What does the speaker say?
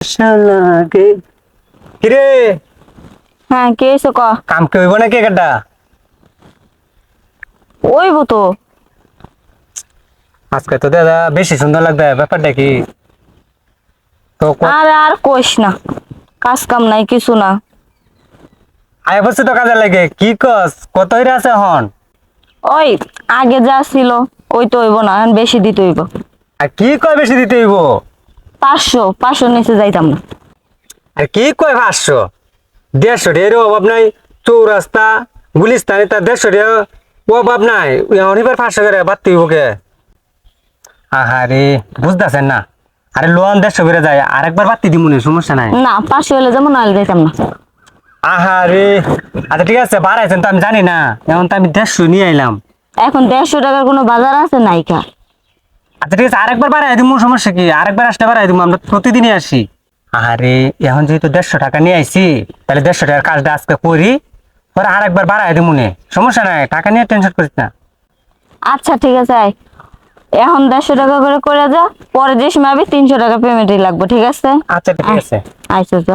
লাগে কিরে? হ্যাঁ কে এসে ক। কাম কে হইব নাকি একটা? ওইব তো। আজকে তো দাদা বেশি সুন্দর লাগবে ব্যাপারটা কি? তো ক- আর আর কইস না কাজ কাম নাই কিছু না। আয় বসে তো কাজে লাগে কি কস? কত হইরে আছে হন ওই আগে যা ছিল ওই তো হইব না বেশি দিতে হইব। আর কি কয় বেশি দিতে হইব? পাঁচশো পাঁচশো নিচে যাইতাম না। আর কি কয় পাঁচশো? দেড়শো এর অভাব নাই চৌরাস্তা গুলিস্তানে তার দেড়শো অভাব নাই। অনিবার পাঁচশো করে বাড়তে হইব কে? আহারে বুঝতেছেন না? আরে লোন দেড়শো করে যায় আরেকবার বাড়তে দিব না সমস্যা নাই। না পাঁচশো হলে যেমন নাহলে যাইতাম না। আহারে আচ্ছা ঠিক আছে বাড়াইছেন তো আমি জানি না। এখন তো আমি দেড়শো নিয়ে আইলাম। এখন দেড়শো টাকার কোনো বাজার আছে নাইকা আচ্ছা ঠিক আছে আরেকবার বাড়াই দিব সমস্যা কি? আরেকবার আসতে বাড়াই দিব আমরা প্রতিদিনই আসি। আরে এখন যেহেতু দেড়শো টাকা নিয়ে আইছি তাহলে দেড়শো টাকার কাজটা আজকে করি পরে আরেকবার বাড়াই দিব মনে সমস্যা নাই টাকা নিয়ে টেনশন করিস না। আচ্ছা ঠিক আছে আয়। এখন দেড়শো টাকা করে করে যা পরে যে সময় আমি তিনশো টাকা পেমেন্টই লাগবে ঠিক আছে? আচ্ছা ঠিক আছে। আইসো তো